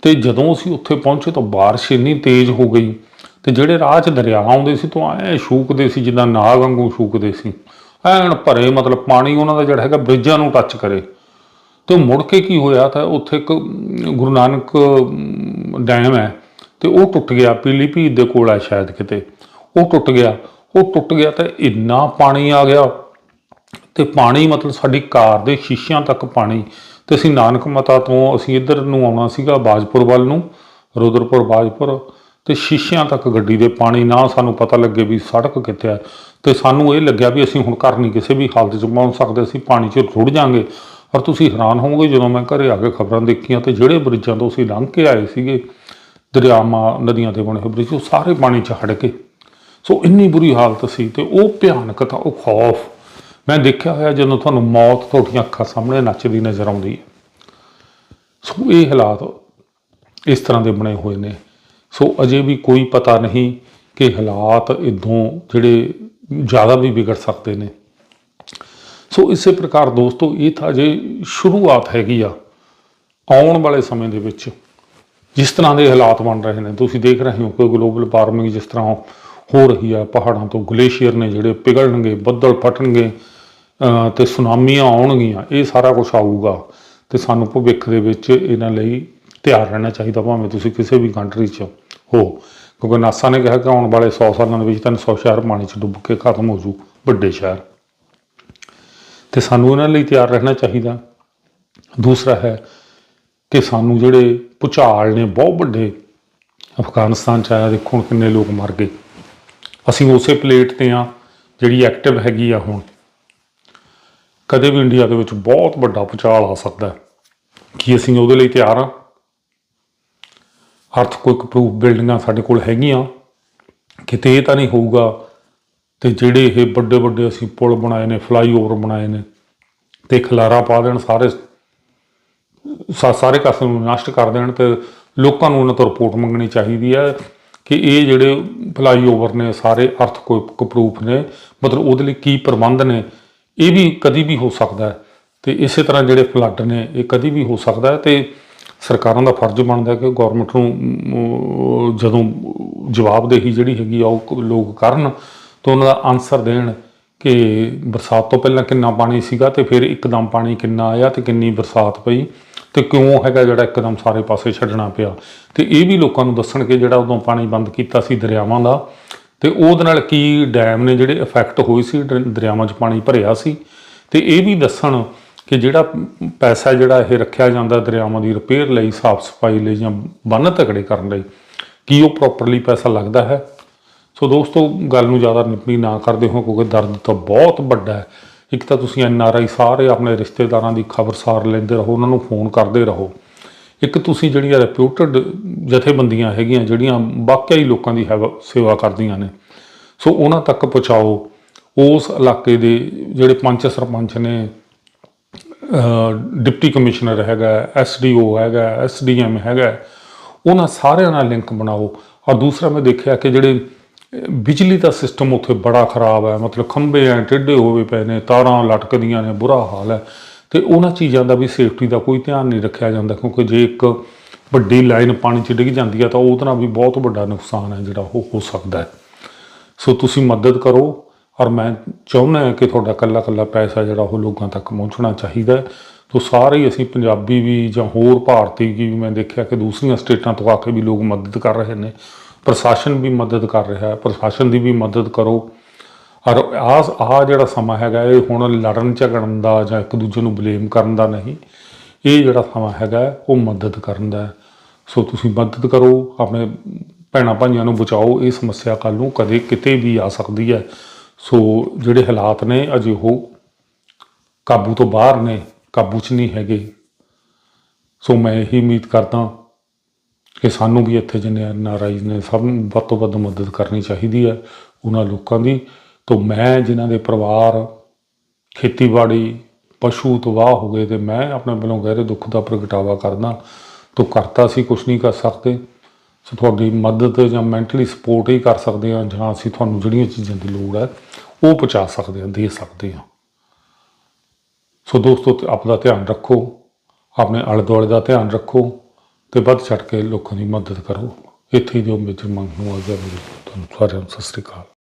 ਤੇ ਜਦੋਂ ਅਸੀਂ ਉੱਥੇ ਪਹੁੰਚੇ ਤਾਂ ਬਾਰਿਸ਼ ਇੰਨੀ ਤੇਜ਼ ਹੋ ਗਈ ਤੇ ਜਿਹੜੇ ਰਾਹ 'ਚ ਦਰਿਆ ਆਉਂਦੇ ਸੀ ਤੋਂ ਐ ਸ਼ੂਕਦੇ ਸੀ ਜਿੱਦਾਂ ਨਾਗ ਵਾਂਗੂ ਸ਼ੂਕਦੇ ਸੀ। ਐਨ ਭਰੇ ਮਤਲਬ ਪਾਣੀ ਉਹਨਾਂ ਦਾ ਜਿਹੜਾ ਹੈਗਾ ਬ੍ਰਿਜਾਂ ਨੂੰ ਟੱਚ ਕਰੇ। ਤੇ ਮੁੜ ਕੇ ਕੀ ਹੋਇਆ ਤਾਂ ਉੱਥੇ ਇੱਕ ਅਮ, ਗੁਰੂ ਨਾਨਕ ਅਮ, ਡੈਮ ਹੈ ਤੇ ਉਹ ਟੁੱਟ ਗਿਆ ਪੀਲੀਭੀਤ ਦੇ ਕੋਲ ਹੈ ਸ਼ਾਇਦ ਕਿਤੇ। ਉਹ ਟੁੱਟ ਗਿਆ, ਉਹ ਟੁੱਟ ਗਿਆ ਤਾਂ ਇੰਨਾ ਪਾਣੀ ਆ ਗਿਆ ਤੇ ਪਾਣੀ ਮਤਲਬ ਸਾਡੀ ਕਾਰ ਦੇ ਸ਼ੀਸ਼ਿਆਂ ਤੱਕ ਪਾਣੀ। ਤੇ ਅਸੀਂ ਨਾਨਕ ਮਤਾ ਤੋਂ ਅਸੀਂ ਇੱਧਰ ਨੂੰ ਆਉਣਾ ਸੀਗਾ ਬਾਜਪੁਰ ਵੱਲ ਨੂੰ, ਰੁਦਰਪੁਰ, ਬਾਜਪੁਰ। ਤੇ ਸ਼ੀਸ਼ਿਆਂ ਤੱਕ ਗੱਡੀ ਦੇ ਪਾਣੀ, ਨਾ ਸਾਨੂੰ ਪਤਾ ਲੱਗੇ ਵੀ ਸੜਕ ਕਿੱਥੇ ਹੈ ਤੇ ਸਾਨੂੰ ਇਹ ਲੱਗਿਆ ਵੀ ਅਸੀਂ ਹੁਣ ਘਰ ਨਹੀਂ ਕਿਸੇ ਵੀ ਹਾਲਤ 'ਚ ਪਹੁੰਚ ਸਕਦੇ, ਅਸੀਂ ਪਾਣੀ 'ਚ ਰੁੜ ਜਾਾਂਗੇ। ਔਰ ਤੁਸੀਂ ਹੈਰਾਨ ਹੋਵੋਗੇ ਜਦੋਂ ਮੈਂ ਘਰੇ ਆ ਕੇ ਖਬਰਾਂ ਦੇਖੀਆਂ ਤੇ ਜਿਹੜੇ ਬ੍ਰਿਜਾਂ ਤੋਂ ਅਸੀਂ ਲੰਘ ਕੇ ਆਏ ਸੀਗੇ ਦਰਿਆਵਾਂ, ਨਦੀਆਂ ਤੇ ਬਣੇ ਹੋਏ ਬ੍ਰਿਜ, ਉਹ ਸਾਰੇ ਪਾਣੀ 'ਚ ਹੜ ਗਏ। ਸੋ ਇੰਨੀ ਬੁਰੀ ਹਾਲਤ ਸੀ ਤੇ ਉਹ ਭਿਆਨਕ ਤਾਂ, ਉਹ ਖੌਫ। ਮੈਂ ਦੇਖਿਆ ਹੋਇਆ ਜਦੋਂ ਤੁਹਾਨੂੰ ਮੌਤ ਤੁਹਾਡੀਆਂ ਅੱਖਾਂ ਸਾਹਮਣੇ ਨੱਚਦੀ ਨਜ਼ਰ ਆਉਂਦੀ ਹੈ। ਸੋ ਇਹ ਹਾਲਾਤ ਇਸ ਤਰ੍ਹਾਂ ਦੇ ਬਣੇ ਹੋਏ ਨੇ। ਸੋ ਅਜੇ ਵੀ ਕੋਈ ਪਤਾ ਨਹੀਂ ਕਿ ਹਾਲਾਤ ਇਦੋਂ ਜਿਹੜੇ ਜ਼ਿਆਦਾ ਵੀ ਵਿਗੜ ਸਕਦੇ ਨੇ। ਸੋ ਇਸੇ ਪ੍ਰਕਾਰ ਦੋਸਤੋ, ਇਹ ਤਾਂ ਜੇ ਸ਼ੁਰੂਆਤ ਹੈਗੀ ਆ। ਆਉਣ ਵਾਲੇ ਸਮੇਂ ਦੇ ਵਿੱਚ ਜਿਸ ਤਰ੍ਹਾਂ ਦੇ ਹਾਲਾਤ ਬਣ ਰਹੇ ਨੇ, ਤੁਸੀਂ ਦੇਖ ਰਹੇ ਹੋ ਕਿ ਗਲੋਬਲ ਵਾਰਮਿੰਗ ਜਿਸ ਤਰ੍ਹਾਂ ਹੋ ਰਹੀ ਹੈ, ਪਹਾੜਾਂ ਤੋਂ ਗਲੇਸ਼ੀਅਰ ਨੇ ਜਿਹੜੇ ਪਿਘਲਣਗੇ, ਬੱਦਲ ਫਟਣਗੇ, ਅਹ ਤੇ ਸੁਨਾਮੀਆਂ ਆਉਣਗੀਆਂ, ਇਹ ਸਾਰਾ ਕੁਝ ਆਊਗਾ। ਤੇ ਸਾਨੂੰ ਭਵਿੱਖ ਦੇ ਵਿੱਚ ਇਹਨਾਂ ਲਈ ਤਿਆਰ ਰਹਿਣਾ ਚਾਹੀਦਾ, ਭਾਵੇਂ ਤੁਸੀਂ ਕਿਸੇ ਵੀ ਕੰਟਰੀ 'ਚ ਹੋ। ਕਿਉਂਕਿ ਨਾਸਾ ਨੇ ਕਿਹਾ ਕਿ ਆਉਣ ਵਾਲੇ 100 ਸਾਲਾਂ ਦੇ ਵਿੱਚ 300 ਸ਼ਹਿਰ ਪਾਣੀ 'ਚ ਡੁੱਬ ਕੇ ਖਤਮ ਹੋ ਜੂ ਵੱਡੇ ਸ਼ਹਿਰ। ਤੇ ਸਾਨੂੰ ਇਹਨਾਂ ਲਈ ਤਿਆਰ ਰਹਿਣਾ ਚਾਹੀਦਾ। ਦੂਸਰਾ ਹੈ ਕਿ ਸਾਨੂੰ ਜਿਹੜੇ ਭੁਚਾਲ ਨੇ ਬਹੁਤ ਵੱਡੇ ਅਫਗਾਨਿਸਤਾਨ ਚ ਆਇਆ, ਦੇਖੋ ਹੁਣ ਕਿੰਨੇ ਲੋਕ ਮਰ ਗਏ। ਅਸੀਂ ਉਸੇ ਪਲੇਟ ਤੇ ਆ ਜਿਹੜੀ ਐਕਟਿਵ ਹੈਗੀ ਆ ਹੁਣ। ਕਦੇ ਵੀ ਇੰਡੀਆ ਦੇ ਵਿੱਚ ਬਹੁਤ ਵੱਡਾ ਭੁਚਾਲ ਆ ਸਕਦਾ ਕੀ ਅਸੀਂ ਉਹਦੇ ਲਈ ਤਿਆਰ ਆ ਅਰਥਕੁਇਕ ਪ੍ਰੂਫ ਬਿਲਡਿੰਗਾਂ ਸਾਡੇ ਕੋਲ ਹੈਗੀਆਂ। ਕਿਤੇ ਇਹ ਤਾਂ ਨਹੀਂ ਹੋਊਗਾ ਤੇ ਜਿਹੜੇ ਇਹ ਵੱਡੇ ਵੱਡੇ ਅਸੀਂ ਪੁਲ ਬਣਾਏ ਨੇ ਫਲਾਈਓਵਰ ਬਣਾਏ ਨੇ, ਤੇ ਖਲਾਰਾ ਪਾ ਦੇਣ ਸਾਰੇ ਸਾ- ਸਾਰੇ ਕਾਸੇ ਨੂੰ ਨਸ਼ਟ ਕਰ ਦੇਣ ਤੇ ਲੋਕਾਂ ਨੂੰ ਉਹਨਾਂ ਤੋਂ ਰਿਪੋਰਟ ਮੰਗਣੀ ਚਾਹੀਦੀ ਹੈ ਕਿ ਇਹ ਜਿਹੜੇ ਫਲਾਈਓਵਰ ਨੇ ਸਾਰੇ ਅਰਥ ਕੋਈ ਪ੍ਰੂਫ ਨੇ। ਮਤਲਬ ਉਹਦੇ ਲਈ ਕੀ ਪ੍ਰਬੰਧ ਨੇ ਇਹ ਵੀ ਕਦੀ ਵੀ ਹੋ ਸਕਦਾ ਹੈ। ਤੇ ਇਸੇ ਤਰ੍ਹਾਂ ਜਿਹੜੇ ਫਲੱਡ ਨੇ ਇਹ ਕਦੀ ਵੀ ਹੋ ਸਕਦਾ ਹੈ। ਤੇ ਸਰਕਾਰਾਂ ਦਾ ਫਰਜ਼ ਬਣਦਾ ਹੈ ਕਿ ਗਵਰਨਮੈਂਟ ਨੂੰ ਅਮ, ਜਦੋਂ ਜਵਾਬਦੇਹੀ ਜਿਹੜੀ ਹੈਗੀ ਆ ਉਹ ਲੋਕ ਕਰਨ ਤਾਂ ਉਹਨਾਂ ਦਾ ਆਨਸਰ ਦੇਣ। ਕਿ ਬਰਸਾਤ ਤੋਂ ਪਹਿਲਾਂ ਕਿੰਨਾ ਪਾਣੀ ਸੀਗਾ ਤੇ ਫਿਰ ਇੱਕਦਮ ਪਾਣੀ ਕਿੰਨਾ ਆਇਆ ਤੇ ਕਿੰਨੀ ਬਰਸਾਤ ਪਈ ਤੇ ਕਿਉਂ ਹੈਗਾ ਜਿਹੜਾ ਇੱਕਦਮ ਸਾਰੇ ਪਾਸੇ ਛੱਡਣਾ ਪਿਆ। ਤੇ ਇਹ ਵੀ ਲੋਕਾਂ ਨੂੰ ਦੱਸਣ ਕਿ ਜਿਹੜਾ ਉਦੋਂ ਪਾਣੀ ਬੰਦ ਕੀਤਾ ਸੀ ਦਰਿਆਵਾਂ ਦਾ। ਤੇ ਉਹਦੇ ਨਾਲ ਕੀ ਡੈਮ ਨੇ ਜਿਹੜੇ ਇਫੈਕਟ ਹੋਈ ਸੀ ਦਰ- ਦਰਿਆਵਾਂ 'ਚ ਪਾਣੀ ਭਰਿਆ ਸੀ। ਤੇ ਇਹ ਵੀ ਦੱਸਣ ਕਿ ਜਿਹੜਾ ਪੈਸਾ ਜਿਹੜਾ ਇਹ ਰੱਖਿਆ ਜਾਂਦਾ ਦਰਿਆਵਾਂ ਦੀ ਰਿਪੇਅਰ ਲਈ, ਸਾਫ਼ ਸਫ਼ਾਈ ਲਈ ਜਾਂ ਬੰਨ ਤਕੜੇ ਕਰਨ ਲਈ, ਕੀ ਉਹ ਪ੍ਰੋਪਰਲੀ ਪੈਸਾ ਲੱਗਦਾ ਹੈ? ਸੋ ਦੋਸਤੋ, ਗੱਲ ਨੂੰ ਜ਼ਿਆਦਾ ਨਿਪਣੀ ਨਾ ਕਰਦੇ ਹੋ, ਕਿਉਂਕਿ ਦਰਦ ਤਾਂ ਬਹੁਤ ਵੱਡਾ ਹੈ। ਇੱਕ ਤਾਂ ਤੁਸੀਂ ਐਨ ਆਰ ਆਈ ਸਾਰੇ ਆਪਣੇ ਰਿਸ਼ਤੇਦਾਰਾਂ ਦੀ ਖਬਰਸਾਰ ਲੈਂਦੇ ਰਹੋ, ਉਹਨਾਂ ਨੂੰ ਫੋਨ ਕਰਦੇ ਰਹੋ। ਇੱਕ ਤੁਸੀਂ ਜਿਹੜੀਆਂ ਰੈਪਿਊਟਡ ਜਥੇਬੰਦੀਆਂ ਹੈਗੀਆਂ, ਜਿਹੜੀਆਂ ਵਾਕਿਆ ਹੀ ਲੋਕਾਂ ਦੀ ਹੈਵ- ਸੇਵਾ ਕਰਦੀਆਂ ਨੇ। ਸੋ ਉਹਨਾਂ ਤੱਕ ਪਹੁੰਚਾਓ। ਉਸ ਇਲਾਕੇ ਦੇ ਜਿਹੜੇ ਪੰਚ ਸਰਪੰਚ ਨੇ ਡਿਪਟੀ ਕਮਿਸ਼ਨਰ ਹੈਗਾ ਐਸਡੀਓ ਹੈਗਾ ਐਸਡੀਐਮ ਹੈਗਾ, ਉਹਨਾਂ ਸਾਰਿਆਂ ਨਾਲ ਲਿੰਕ ਬਣਾਓ। ਔਰ ਦੂਸਰਾ ਮੈਂ ਦੇਖਿਆ ਕਿ ਜਿਹੜੇ ਬਿਜਲੀ ਦਾ ਸਿਸਟਮ ਉੱਥੇ ਬੜਾ ਖਰਾਬ ਹੈ। ਮਤਲਬ ਖੰਭੇ ਐ ਟੇਢੇ ਹੋਵੇ ਪਏ ਨੇ, ਤਾਰਾਂ ਲਟਕਦੀਆਂ ਨੇ, ਬੁਰਾ ਹਾਲ ਹੈ। ਤੇ ਉਹਨਾਂ ਚੀਜ਼ਾਂ ਦਾ ਵੀ ਸੇਫਟੀ ਦਾ ਕੋਈ ਧਿਆਨ ਨਹੀਂ ਰੱਖਿਆ ਜਾਂਦਾ ਕਿਉਂਕਿ ਜੇ ਇੱਕ ਵੱਡੀ ਲਾਈਨ ਪਾਣੀ 'ਚ ਡਿੱਗ ਜਾਂਦੀ ਹੈ ਤਾਂ ਉਹਦੇ ਨਾਲ ਵੀ ਬਹੁਤ ਵੱਡਾ ਨੁਕਸਾਨ ਹੈ ਜਿਹੜਾ ਉਹ ਹੋ ਸਕਦਾ ਹੈ। ਸੋ ਤੁਸੀਂ ਮਦਦ ਕਰੋ ਔਰ ਮੈਂ ਚਾਹੁੰਦਾ ਹਾਂ ਕਿ ਤੁਹਾਡਾ ਕੱਲਾ ਕੱਲਾ ਪੈਸਾ ਜਿਹੜਾ ਉਹ ਲੋਕਾਂ ਤੱਕ ਪਹੁੰਚਣਾ ਚਾਹੀਦਾ ਹੈ। ਤੋ ਸਾਰੇ ਹੀ ਅਸੀਂ ਪੰਜਾਬੀ ਵੀ ਜਾਂ ਹੋਰ ਭਾਰਤੀ ਵੀ ਮੈਂ ਦੇਖਿਆ ਕਿ ਦੂਸਰੀਆਂ ਸਟੇਟਾਂ ਤੋਂ ਆ ਕੇ ਵੀ ਲੋਕ ਮਦਦ ਕਰ ਰਹੇ ਨੇ। ਪ੍ਰਸ਼ਾਸਨ ਵੀ ਮਦਦ ਕਰ ਰਿਹਾ ਹੈ, ਪ੍ਰਸ਼ਾਸਨ ਦੀ ਵੀ ਮਦਦ ਕਰੋ। ਔਰ ਆਹ ਆਹ ਜਿਹੜਾ ਸਮਾਂ ਹੈਗਾ, ਇਹ ਹੁਣ ਲੜਨ ਝਗੜਨ ਦਾ ਜਾਂ ਇੱਕ ਦੂਜੇ ਨੂੰ ਬਲੇਮ ਕਰਨ ਦਾ ਨਹੀਂ, ਇਹ ਜਿਹੜਾ ਸਮਾਂ ਹੈਗਾ, ਉਹ ਮਦਦ ਕਰਨ ਦਾ ਸੋ ਤੁਸੀਂ ਮਦਦ ਕਰੋ, ਆਪਣੇ ਭੈਣਾਂ ਭਾਈਆਂ ਨੂੰ ਬਚਾਓ, ਇਹ ਸਮੱਸਿਆ ਕੱਲ ਨੂੰ ਕਦੇ ਕਿਤੇ ਵੀ ਆ ਸਕਦੀ ਹੈ। ਸੋ ਜਿਹੜੇ ਹਾਲਾਤ ਨੇ, ਅਜੇ ਉਹ ਕਾਬੂ ਤੋਂ ਬਾਹਰ ਨੇ, ਕਾਬੂ 'ਚ ਨਹੀਂ ਹੈਗੇ। ਸੋ ਮੈਂ ਇਹੀ ਉਮੀਦ ਕਰਦਾ ਕਿ ਸਾਨੂੰ ਵੀ ਇੱਥੇ ਜਿੰਨੇ ਐਨਆਰਆਈ ਨੇ, ਸਭ ਨੂੰ ਵੱਧ ਤੋਂ ਵੱਧ ਮਦਦ ਕਰਨੀ ਚਾਹੀਦੀ ਹੈ ਉਹਨਾਂ ਲੋਕਾਂ ਦੀ। ਤੋਂ ਮੈਂ ਜਿਨ੍ਹਾਂ ਦੇ ਪਰਿਵਾਰ, ਖੇਤੀਬਾੜੀ, ਪਸ਼ੂ ਤਬਾਹ ਹੋ ਗਏ ਤੇ ਮੈਂ ਆਪਣੇ ਵੱਲੋਂ ਗਹਿਰੇ ਦੁੱਖ ਦਾ ਪ੍ਰਗਟਾਵਾ ਕਰਦਾ। ਤੋਂ ਕਰਤਾ ਸੀ ਕੁਝ ਨਹੀਂ ਕਰ ਸਕਦੇ। ਸੋ ਤੁਹਾਡੀ ਮਦਦ ਜਾਂ ਮੈਂਟਲੀ ਸਪੋਰਟ ਹੀ ਕਰ ਸਕਦੇ ਹਾਂ, ਜਾਂ ਅਸੀਂ ਤੁਹਾਨੂੰ ਜਿਹੜੀਆਂ ਚੀਜ਼ਾਂ ਦੀ ਲੋੜ ਹੈ, ਉਹ ਪਹੁੰਚਾ ਸਕਦੇ ਹਾਂ, ਦੇ ਸਕਦੇ ਹਾਂ। ਸੋ ਦੋਸਤੋ, ਤੇ ਆਪਦਾ ਧਿਆਨ ਰੱਖੋ, ਆਪਣੇ ਆਲੇ ਦੁਆਲੇ ਦਾ ਧਿਆਨ ਰੱਖੋ। ਤੇ ਵੱਧ ਛੱਡ ਕੇ ਲੋਕਾਂ ਦੀ ਮਦਦ ਕਰੋ। ਇੱਥੇ ਹੀ ਜੋ ਮੇਰੀ ਮੰਗ ਨੂੰ ਆ ਗਿਆ ਮੇਰੇ ਤੁਹਾਨੂੰ ਸਾਰਿਆਂ ਨੂੰ ਸਤਿ ਸ੍ਰੀ ਅਕਾਲ।